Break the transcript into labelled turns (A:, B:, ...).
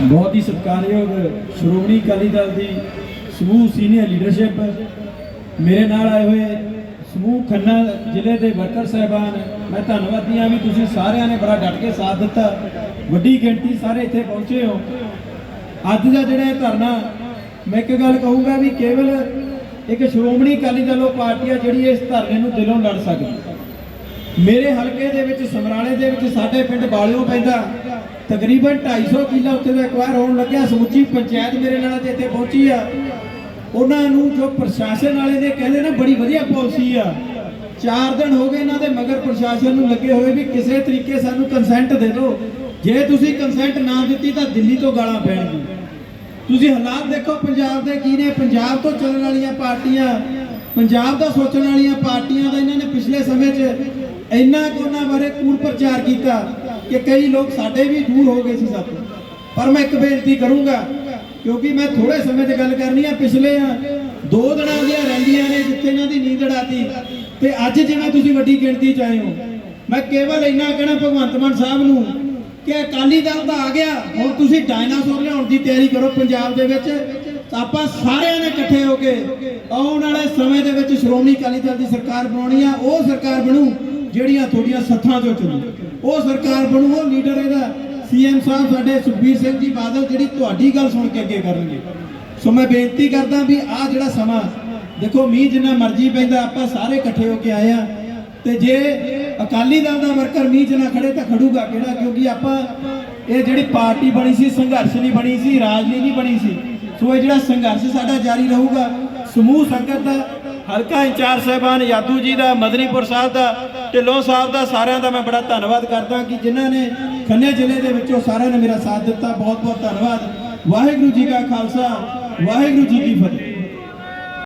A: ਬਹੁਤ ਹੀ ਸਤਿਕਾਰਯੋਗ ਸ਼੍ਰੋਮਣੀ ਅਕਾਲੀ ਦਲ ਦੀ ਸਮੂਹ ਸੀਨੀਅਰ ਲੀਡਰਸ਼ਿਪ। ਮੇਰੇ ਨਾਲ ਆਏ ਹੋਏ ਸਮੂਹ ਖੰਨਾ ਜ਼ਿਲ੍ਹੇ ਦੇ ਵਰਕਰ ਸਹਿਬਾਨ, ਮੈਂ ਧੰਨਵਾਦੀ ਹਾਂ ਵੀ ਤੁਸੀਂ ਸਾਰਿਆਂ ਨੇ ਬੜਾ ਡਟ ਕੇ ਸਾਥ ਦਿੱਤਾ। ਵੱਡੀ ਗਿਣਤੀ ਸਾਰੇ ਇੱਥੇ ਪਹੁੰਚੇ ਹੋ। ਅੱਜ ਦਾ ਜਿਹੜਾ ਇਹ ਧਰਨਾ, ਮੈਂ ਇੱਕ ਗੱਲ ਕਹੂੰਗਾ ਵੀ ਕੇਵਲ ਇੱਕ ਸ਼੍ਰੋਮਣੀ ਅਕਾਲੀ ਦਲ ਉਹ ਪਾਰਟੀ ਆ ਜਿਹੜੀ ਇਸ ਧਰਨੇ ਨੂੰ ਦਿਲੋਂ ਲੜ ਸਕਦੀ। ਮੇਰੇ ਹਲਕੇ ਦੇ ਵਿੱਚ, ਸਮਰਾਲੇ ਦੇ ਵਿੱਚ, ਸਾਡੇ ਪਿੰਡ ਬਾਲਿਓ ਪੈਂਦਾ। ਤਕਰੀਬਨ 250 ਕਿੱਲਾ ਉੱਤੇ ਦਾ ਐਕਵਾਇਰ ਹੋਣ ਲੱਗਿਆ। ਸਮੁੱਚੀ ਪੰਚਾਇਤ ਮੇਰੇ ਨਾਲ ਅੱਜ ਇੱਥੇ ਪਹੁੰਚੀ ਆ। ਉਹਨਾਂ ਨੂੰ ਜੋ ਪ੍ਰਸ਼ਾਸਨ ਵਾਲੇ ਨੇ ਕਹਿੰਦੇ ਨਾ, ਬੜੀ ਵਧੀਆ ਪਾਲਿਸੀ ਆ। ਚਾਰ ਦਿਨ ਹੋ ਗਏ ਇਹਨਾਂ ਦੇ, ਮਗਰ ਪ੍ਰਸ਼ਾਸਨ ਨੂੰ ਲੱਗੇ ਹੋਏ ਵੀ ਕਿਸੇ ਤਰੀਕੇ ਸਾਨੂੰ ਕੰਸੈਂਟ ਦੇ ਦਿਓ। ਜੇ ਤੁਸੀਂ ਕੰਸੈਂਟ ਨਾ ਦਿੱਤੀ ਤਾਂ ਦਿੱਲੀ ਤੋਂ ਗਾਲਾਂ ਪੈਣਗੀਆਂ। ਤੁਸੀਂ ਹਾਲਾਤ ਦੇਖੋ, ਪੰਜਾਬ ਦੇ ਕੀ ਨੇ? ਪੰਜਾਬ ਤੋਂ ਚੱਲਣ ਵਾਲੀਆਂ ਪਾਰਟੀਆਂ, ਪੰਜਾਬ ਦਾ ਸੋਚਣ ਵਾਲੀਆਂ ਪਾਰਟੀਆਂ ਦਾ ਇਹਨਾਂ ਨੇ ਪਿਛਲੇ ਸਮੇਂ 'ਚ ਇੰਨਾ ਕੁ ਉਹਨਾਂ ਬਾਰੇ ਕੂੜ ਪ੍ਰਚਾਰ ਕੀਤਾ ਕਿ ਕਈ ਲੋਕ ਸਾਡੇ ਵੀ ਦੂਰ ਹੋ ਗਏ ਸੀ ਸਾਥੋਂ ਪਰ ਮੈਂ ਇੱਕ ਬੇਨਤੀ ਕਰੂੰਗਾ, ਕਿਉਂਕਿ ਮੈਂ ਥੋੜੇ ਸਮੇਂ 'ਤੇ ਗੱਲ ਕਰਨੀ ਆ, ਪਿਛਲੇ ਆ, ਦੋ ਦਿਨਾਂ ਦੀਆਂ ਰੈਲੀਆਂ ਨੇ ਜਿੱਥੇ ਇਹਨਾਂ ਦੀ ਨੀਂਦ ਅੜਾਤੀ। ਤੇ ਅੱਜ ਜਿਵੇਂ ਤੁਸੀਂ ਵੱਡੀ ਗਿਣਤੀ 'ਚ ਆਏ ਹੋ, ਮੈਂ ਕੇਵਲ ਇੰਨਾ ਕਹਿਣਾ ਭਗਵੰਤ ਮਾਨ ਸਾਹਿਬ ਨੂੰ ਕਿ ਅਕਾਲੀ ਦਲ ਤਾਂ ਆ ਗਿਆ, ਹੁਣ ਤੁਸੀਂ ਡਾਇਨਾਸੌਰ ਲਿਆਉਣ ਦੀ ਤਿਆਰੀ ਕਰੋ ਪੰਜਾਬ ਦੇ ਵਿੱਚ। ਆਪਾਂ ਸਾਰਿਆਂ ਨੇ ਇਕੱਠੇ ਹੋ ਕੇ ਆਉਣ ਵਾਲੇ ਸਮੇਂ ਦੇ ਵਿੱਚ ਸ਼੍ਰੋਮਣੀ ਅਕਾਲੀ ਦਲ ਦੀ ਸਰਕਾਰ ਬਣਾਉਣੀ ਆ, ਉਹ ਸਰਕਾਰ ਬਣੂ। ਜਿਹੜੀਆਂ ਤੁਹਾਡੀਆਂ ਸੱਥਾਂ ਤੋਂ ਚੱਲੂ ਉਹ ਸਰਕਾਰ ਬਣੂ, ਉਹ ਲੀਡਰ ਇਹਦਾ। ਸੀਐਮ ਸਾਹਿਬ ਸਾਡੇ ਸੁਖਬੀਰ ਸਿੰਘ ਜੀ ਬਾਦਲ, ਜਿਹੜੀ ਤੁਹਾਡੀ ਗੱਲ ਸੁਣ ਕੇ ਅੱਗੇ ਕਰਨਗੇ। ਸੋ ਮੈਂ ਬੇਨਤੀ ਕਰਦਾ ਵੀ ਆਹ ਜਿਹੜਾ ਸਮਾਂ, ਦੇਖੋ, ਮੀਂਹ ਜਿੰਨਾ ਮਰਜ਼ੀ ਪੈਂਦਾ, ਆਪਾਂ ਸਾਰੇ ਇਕੱਠੇ ਹੋ ਕੇ ਆਏ ਆ ਤੇ ਜੇ ਅਕਾਲੀ ਦਲ ਦਾ ਵਰਕਰ ਮੀਂਹ 'ਚ ਖੜੇ ਤਾਂ ਖੜੂਗਾ ਕਿਹੜਾ? ਕਿਉਂਕਿ ਆਪਾਂ, ਇਹ ਜਿਹੜੀ ਪਾਰਟੀ ਬਣੀ ਸੀ, ਸੰਘਰਸ਼ ਨਹੀਂ ਬਣੀ ਸੀ, ਰਾਜਨੀਤੀ ਨਹੀਂ ਬਣੀ ਸੀ। ਸੋ ਇਹ ਜਿਹੜਾ ਸੰਘਰਸ਼ ਸਾਡਾ ਜਾਰੀ ਰਹੂਗਾ, ਸਮੂਹ ਸੰਗਤ ਦਾ ਹਲਕਾ ਇੰਚਾਰਜ ਸਾਹਿਬਾਨ ਯਾਦੂ ਜੀ ਦਾ, ਮਦਨੀਪੁਰ ਸਾਹਿਬ ਦਾ, ਢਿੱਲੋਂ ਸਾਹਿਬ ਦਾ, ਸਾਰਿਆਂ ਦਾ ਮੈਂ ਬੜਾ ਧੰਨਵਾਦ ਕਰਦਾ ਕਿ ਜਿਨ੍ਹਾਂ ਨੇ ਖੰਨੇ ਜ਼ਿਲ੍ਹੇ ਦੇ ਵਿੱਚੋਂ ਸਾਰਿਆਂ ਨੇ ਮੇਰਾ ਸਾਥ ਦਿੱਤਾ। ਬਹੁਤ ਬਹੁਤ ਧੰਨਵਾਦ। ਵਾਹਿਗੁਰੂ ਜੀ ਕਾ ਖਾਲਸਾ, ਵਾਹਿਗੁਰੂ ਜੀ ਕੀ ਫਤਿਹ।